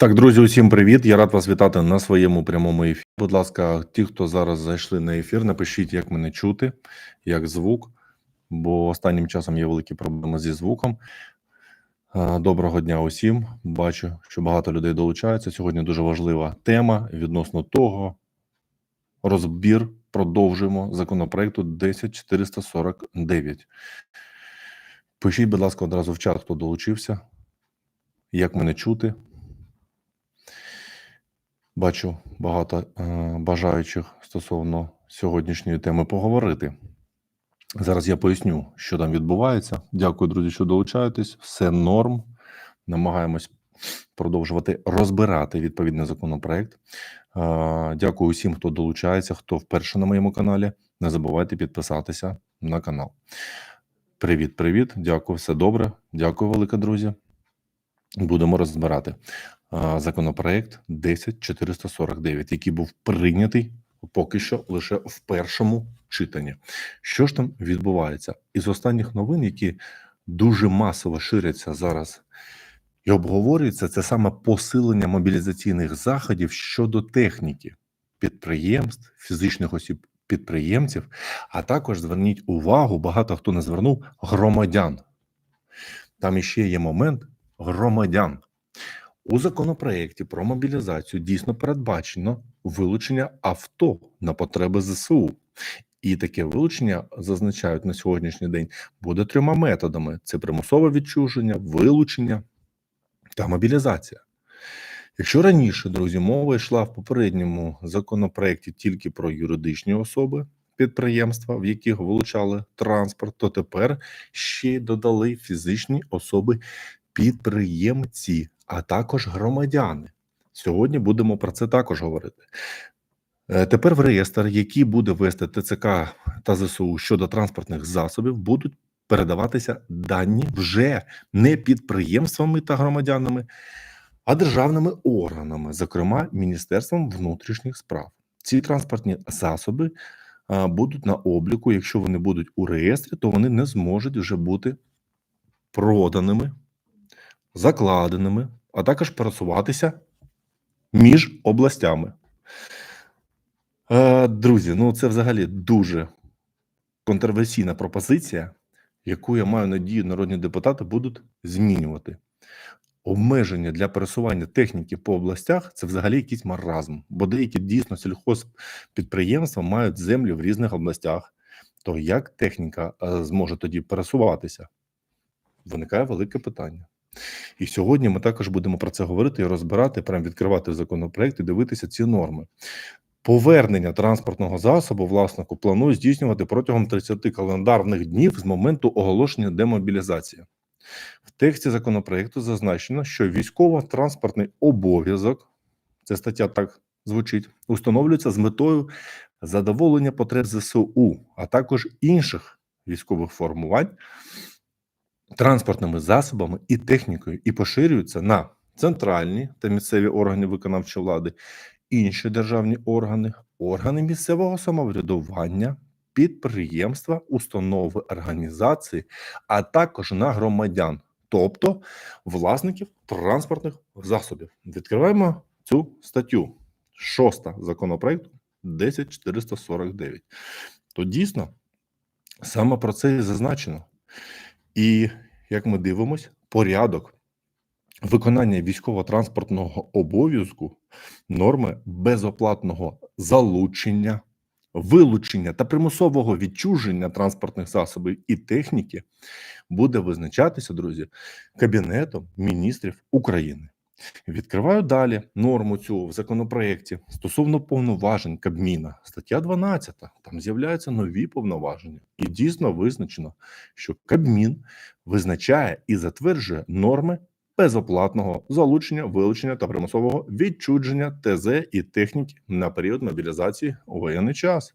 Так, друзі, усім привіт. Я рад вас вітати на своєму прямому ефірі. Будь ласка, ті, хто зараз зайшли на ефір, напишіть, як мене чути, як звук, бо останнім часом є великі проблеми зі звуком. Е, Доброго дня усім. Бачу, що багато людей долучаються. Сьогодні дуже важлива тема відносно того. Розбір продовжуємо законопроекту 10449. Пишіть, будь ласка, одразу в чат, хто долучився. Як мене чути? Бачу багато е, бажаючих стосовно сьогоднішньої теми поговорити. Зараз я поясню, що там відбувається. Дякую, друзі, що долучаєтесь. Все норм. Намагаємось продовжувати розбирати відповідний законопроект. Е, дякую усім, хто долучається, хто вперше на моєму каналі. Не забувайте підписатися на канал. Привіт, привіт. Дякую, все добре. Дякую, велике друзі. Будемо розбирати законопроект 10449, який був прийнятий поки що лише в першому читанні. Що ж там відбувається? Із останніх новин, які дуже масово ширяться зараз і обговорюються, це саме посилення мобілізаційних заходів щодо техніки підприємств, фізичних осіб підприємців, а також зверніть увагу, багато хто не звернув громадян. Там іще є момент громадян. У законопроєкті про мобілізацію дійсно передбачено вилучення авто на потреби ЗСУ. І таке вилучення зазначають на сьогоднішній день буде трьома методами: це примусове відчуження, вилучення та мобілізація. Якщо раніше, друзі, мова йшла в попередньому законопроекті тільки про юридичні особи підприємства, в яких вилучали транспорт, то тепер ще й додали фізичні особи підприємці, а також громадяни. Сьогодні будемо про це також говорити. Е, Тепер в реєстр, який буде вести ТЦК та ЗСУ щодо транспортних засобів, будуть передаватися дані вже не підприємствами та громадянами, а державними органами, зокрема Міністерством внутрішніх справ. Ці транспортні засоби будуть на обліку. Якщо вони будуть у реєстрі, то вони не зможуть вже бути проданими, закладеними, а також пересуватися між областями. Е, Друзі, ну це взагалі дуже контроверсійна пропозиція, яку я маю надію, народні депутати будуть змінювати. Обмеження для пересування техніки по областях це взагалі якийсь маразм, бо деякі дійсно сільхозпідприємства мають землі в різних областях. То як техніка е, зможе тоді пересуватися? Виникає велике питання. І сьогодні ми також будемо про це говорити і розбирати, прям відкривати законопроект і дивитися ці норми. Повернення транспортного засобу власнику планує здійснювати протягом 30 календарних днів з моменту оголошення демобілізації. В тексті законопроекту зазначено, що військово-транспортний обов'язок, це стаття так звучить, установлюється з метою задоволення потреб ЗСУ, а також інших військових формувань транспортними засобами і технікою, і поширюється на центральні та місцеві органи виконавчої влади, інші державні органи, органи місцевого самоврядування, підприємства, установи організації, а також на громадян, тобто власників транспортних засобів. Відкриваємо цю статтю. Шоста законопроекту 10449. То дійсно саме про це і зазначено. І як ми дивимось, порядок виконання військово-транспортного обов'язку, норми безоплатного залучення, вилучення та примусового відчуження транспортних засобів і техніки буде визначатися, друзі, Кабінетом міністрів України. Відкриваю далі норму цю в законопроєкті стосовно повноважень Кабміна, стаття 12. Там з'являються нові повноваження, і дійсно визначено, що Кабмін визначає і затверджує норми безоплатного залучення, вилучення та примусового відчудження ТЗ і техніки на період мобілізації у воєнний час.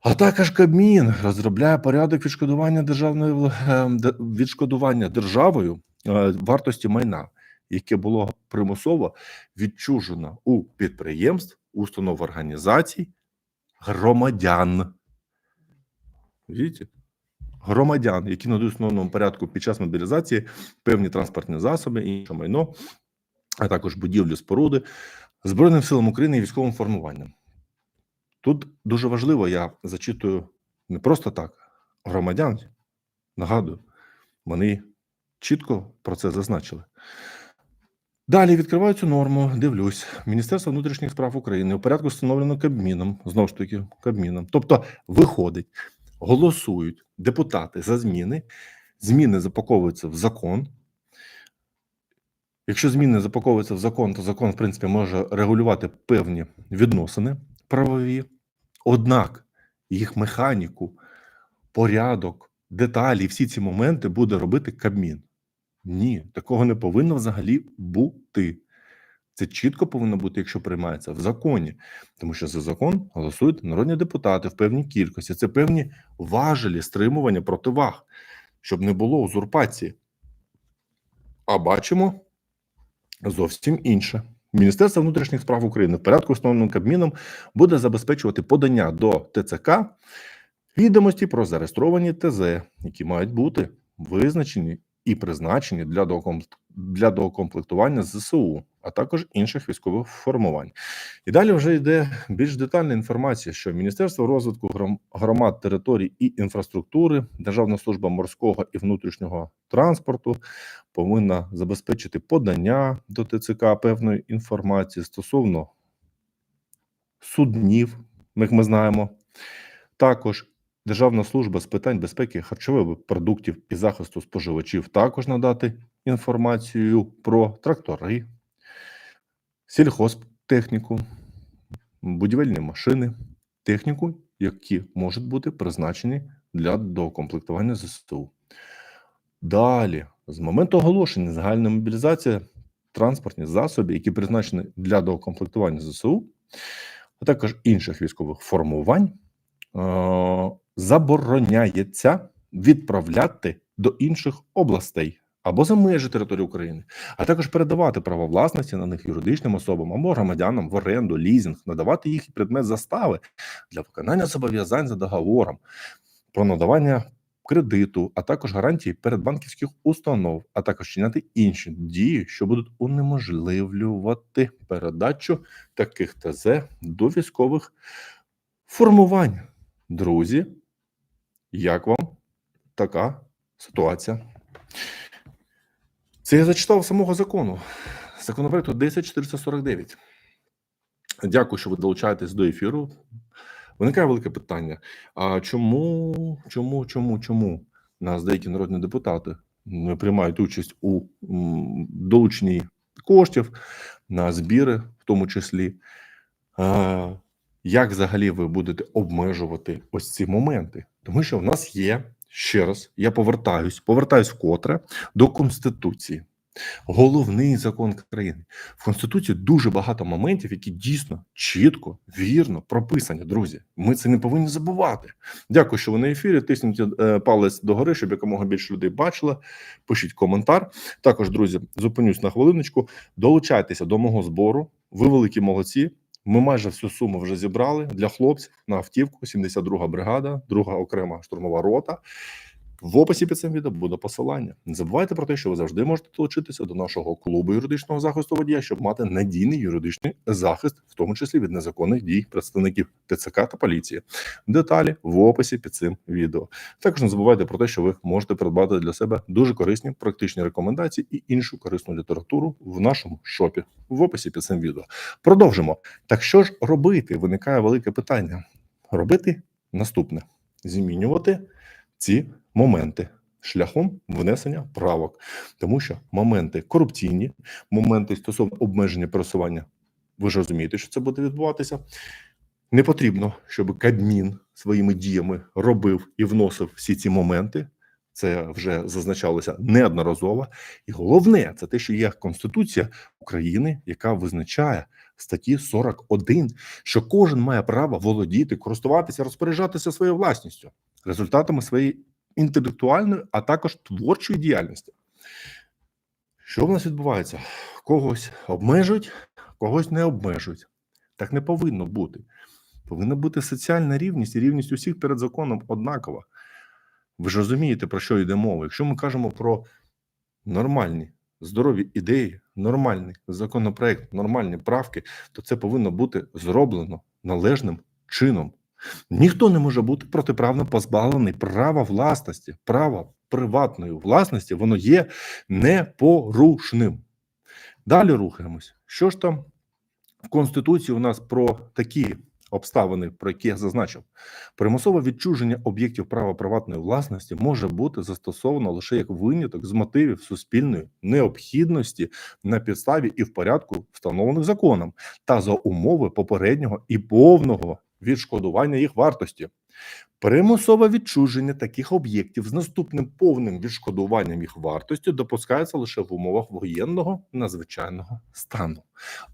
А також Кабмін розробляє порядок відшкодування державної е, відшкодування державою е, вартості майна, яке було примусово відчужено у підприємств, установ організацій, громадян. Видите? Громадян, які в основному порядку під час мобілізації певні транспортні засоби інше майно а також будівлі споруди Збройним силам України і військовим формуванням. Тут дуже важливо, я зачитую не просто так громадян. Нагадую, вони чітко про це зазначили. Далі відкриваю цю норму, дивлюсь. Міністерство внутрішніх справ України у порядку встановлено Кабміном, знову ж таки, Кабміном. Тобто, виходить, голосують депутати за зміни, зміни запаковуються в закон. Якщо зміни запаковуються в закон, то закон, в принципі, може регулювати певні відносини правові. Однак їх механіку, порядок, деталі, всі ці моменти буде робити Кабмін. Ні, такого не повинно взагалі бути. Це чітко повинно бути, якщо приймається в законі, тому що за закон голосують народні депутати в певній кількості. Це певні важелі стримування противаг, щоб не було узурпації. А бачимо зовсім інше. Міністерство внутрішніх справ України в порядку встановленим Кабміном буде забезпечувати подання до ТЦК відомості про зареєстровані ТЗ, які мають бути визначені і призначені для доукомп- для доукомплектування ЗСУ, а також інших військових формувань. І далі вже йде більш детальна інформація, що Міністерство розвитку громад, територій і інфраструктури, Державна служба морського і внутрішнього транспорту повинна забезпечити подання до ТЦК певної інформації стосовно суднів, як ми знаємо. Також Державна служба з питань безпеки харчових продуктів і захисту споживачів також надати інформацію про трактори, сільхозтехніку, будівельні машини, техніку, які можуть бути призначені для докомплектування ЗСУ. Далі, з моменту оголошення загальна мобілізація транспортні засоби, які призначені для докомплектування ЗСУ, а також інших військових формувань, е, забороняється відправляти до інших областей або за межі території України, а також передавати право власності на них юридичним особам або громадянам в оренду, лізинг, надавати їх предмет застави для виконання зобов'язань за договором про надавання кредиту, а також гарантії передбанківських установ, а також чиняти інші дії, що будуть унеможливлювати передачу таких ТЗ до військових формувань. Друзі, як вам така ситуація? Це я зачитав самого закону. Законопроекту 10449. Дякую, що ви долучаєтесь до ефіру. Виникає велике питання: а чому, чому, чому, чому нас деякі народні депутати не приймають участь у долученні коштів на збіри, в тому числі? Як взагалі ви будете обмежувати ось ці моменти? Тому що в нас є ще раз, я повертаюсь, повертаюсь вкотре до Конституції. Головний закон країни в Конституції дуже багато моментів, які дійсно чітко, вірно прописані. Друзі, ми це не повинні забувати. Дякую, що ви на ефірі. Тисніть е, палець догори, щоб якомога більше людей бачило. Пишіть коментар. Також, друзі, зупинюсь на хвилиночку. Долучайтеся до мого збору. Ви великі молодці. Ми майже всю суму вже зібрали для хлопців на автівку. 72 бригада, друга окрема штурмова рота. В описі під цим відео буде посилання. Не забувайте про те, що ви завжди можете долучитися до нашого клубу юридичного захисту водія, щоб мати надійний юридичний захист, в тому числі від незаконних дій представників ТЦК та поліції. Деталі в описі під цим відео. Також не забувайте про те, що ви можете придбати для себе дуже корисні практичні рекомендації і іншу корисну літературу в нашому шопі в описі під цим відео. Продовжимо. Так що ж робити? Виникає велике питання. Робити наступне: змінювати ці моменти шляхом внесення правок, тому що моменти корупційні, моменти стосовно обмеження пересування, ви ж розумієте, що це буде відбуватися. Не потрібно, щоб Кабмін своїми діями робив і вносив всі ці моменти. Це вже зазначалося неодноразово, і головне це те, що є Конституція України, яка визначає статті 41, що кожен має право володіти, користуватися, розпоряджатися своєю власністю, результатами своєї інтелектуальної, а також творчої діяльності. Що в нас відбувається? Когось обмежують, когось не обмежують. Так не повинно бути. Повинна бути соціальна рівність і рівність усіх перед законом однакова. Ви ж розумієте, про що йде мова. Якщо ми кажемо про нормальні, здорові ідеї, нормальний законопроект, нормальні правки, то це повинно бути зроблено належним чином. Ніхто не може бути протиправно позбавлений права власності, права приватної власності, воно є непорушним. Далі рухаємось. Що ж там в Конституції у нас про такі обставини, про які я зазначив? Примусове відчуження об'єктів права приватної власності може бути застосовано лише як виняток з мотивів суспільної необхідності на підставі і в порядку, встановлених законом, та за умови попереднього і повного відшкодування їх вартості. Примусове відчуження таких об'єктів з наступним повним відшкодуванням їх вартості допускається лише в умовах воєнного надзвичайного стану.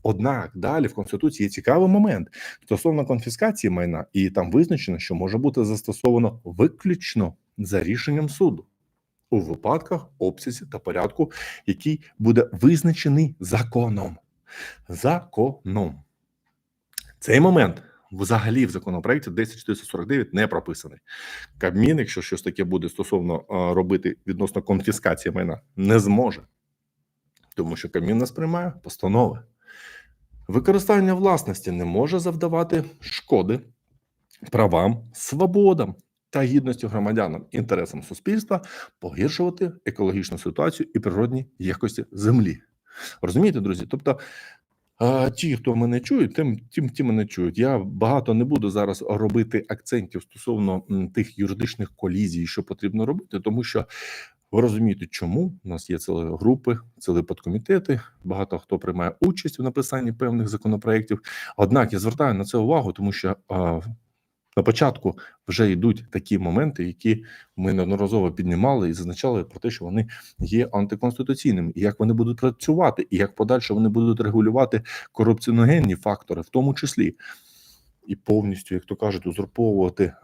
Однак далі в конституції є цікавий момент стосовно конфіскації майна, і там визначено, що може бути застосовано виключно за рішенням суду у випадках, обсязі та порядку, який буде визначений законом. Законом. Цей момент взагалі в законопроекті 10449 не прописаний. Кабмін, якщо щось таке буде стосовно е, робити відносно конфіскації майна, не зможе, тому що Кабмін нас приймає постанови. Використання власності не може завдавати шкоди правам, свободам та гідності громадянам, інтересам суспільства, погіршувати екологічну ситуацію і природні якості землі. Розумієте, друзі? Тобто а, ті, хто мене чують, тим, тим ті мене чують. Я багато не буду зараз робити акцентів стосовно тих юридичних колізій, що потрібно робити, тому що ви розумієте, чому у нас є цілі групи, цілі подкомітети. Багато хто приймає участь у написанні певних законопроєктів. Однак я звертаю на це увагу, тому що на початку вже йдуть такі моменти, які ми неодноразово піднімали і зазначали про те, що вони є антиконституційними, і як вони будуть працювати, і як подальше вони будуть регулювати корупціоногенні фактори, в тому числі. І повністю, як то кажуть, узурповувати е,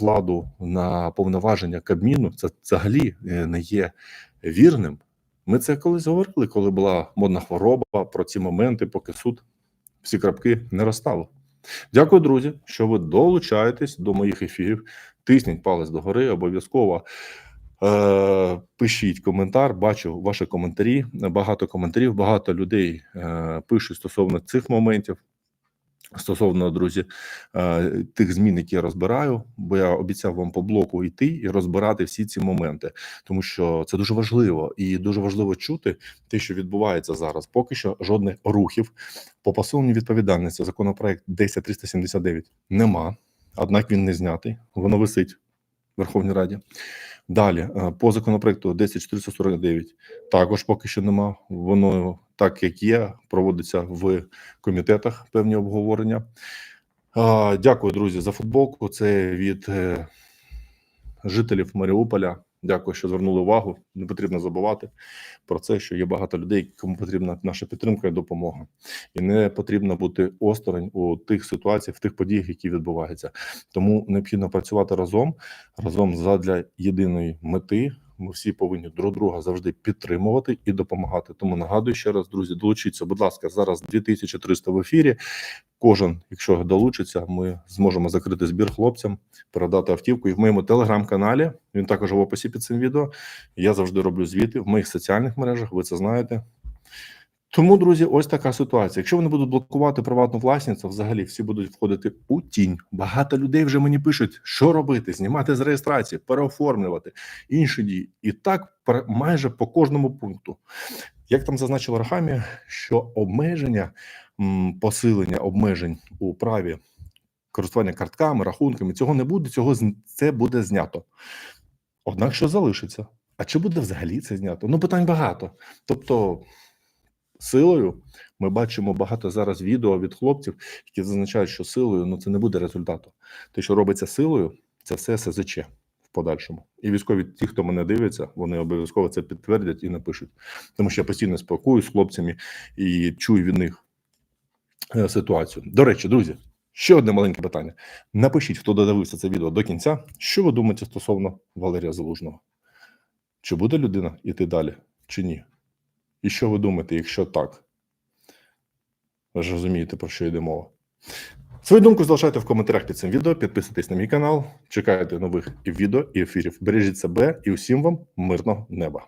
владу на повноваження Кабміну, це взагалі е, не є вірним. Ми це колись говорили, коли була модна хвороба про ці моменти, поки суд всі крапки не розставив. Дякую, друзі, що ви долучаєтесь до моїх ефірів. Тисніть палець догори, обов'язково е, пишіть коментар. Бачу ваші коментарі. Багато коментарів, багато людей е, пишуть стосовно цих моментів. Стосовно друзі, е, тих змін, які я розбираю, бо я обіцяв вам по блоку йти і розбирати всі ці моменти, тому що це дуже важливо і дуже важливо чути те, що відбувається зараз. Поки що жодних рухів по посиленню відповідальності. Законопроект 10379 нема, однак він не знятий. Воно висить в Верховній Раді. Далі е, по законопроекту 10449 також поки що нема. Воно так як є, проводиться в комітетах певні обговорення. Дякую, друзі, за футболку. Це від е, жителів Маріуполя. Дякую, що звернули увагу. Не потрібно забувати про це, що є багато людей, кому потрібна наша підтримка і допомога, і не потрібно бути осторонь у тих ситуаціях, в тих подіях, які відбуваються. Тому необхідно працювати разом, разом задля єдиної мети. Ми всі повинні друг друга завжди підтримувати і допомагати. Тому нагадую ще раз, друзі, долучіться. Будь ласка, зараз 2300 в ефірі. Кожен, якщо долучиться, ми зможемо закрити збір хлопцям, передати автівку. І в моєму телеграм-каналі він також в описі під цим відео. Я завжди роблю звіти в моїх соціальних мережах. Ви це знаєте. Тому, друзі, ось така ситуація. Якщо вони будуть блокувати приватну власність, то взагалі всі будуть входити у тінь. Багато людей вже мені пишуть, що робити: знімати з реєстрації, переоформлювати інші дії. І так майже по кожному пункту. Як там зазначила Рахамі, що обмеження посилення обмежень у праві користування картками, рахунками цього не буде. Цього це буде знято. Однак, що залишиться? А чи буде взагалі це знято? Ну питань багато. Тобто силою ми бачимо багато зараз відео від хлопців, які зазначають, що силою ну це не буде результату. Те, що робиться силою, це все СЗЧ в подальшому. І військові, ті, хто мене дивиться, вони обов'язково це підтвердять і напишуть. Тому що я постійно спілкуюсь з хлопцями і чую від них е, ситуацію. До речі, друзі. Ще одне маленьке питання. Напишіть, хто додивився це відео до кінця. Що ви думаєте стосовно Валерія Залужного? Чи буде людина йти далі, чи ні? І що ви думаєте, якщо так? Ви ж розумієте, про що йде мова. Свою думку залишайте в коментарях під цим відео, підписуйтесь на мій канал, чекайте нових відео і ефірів. Бережіть себе і усім вам мирного неба.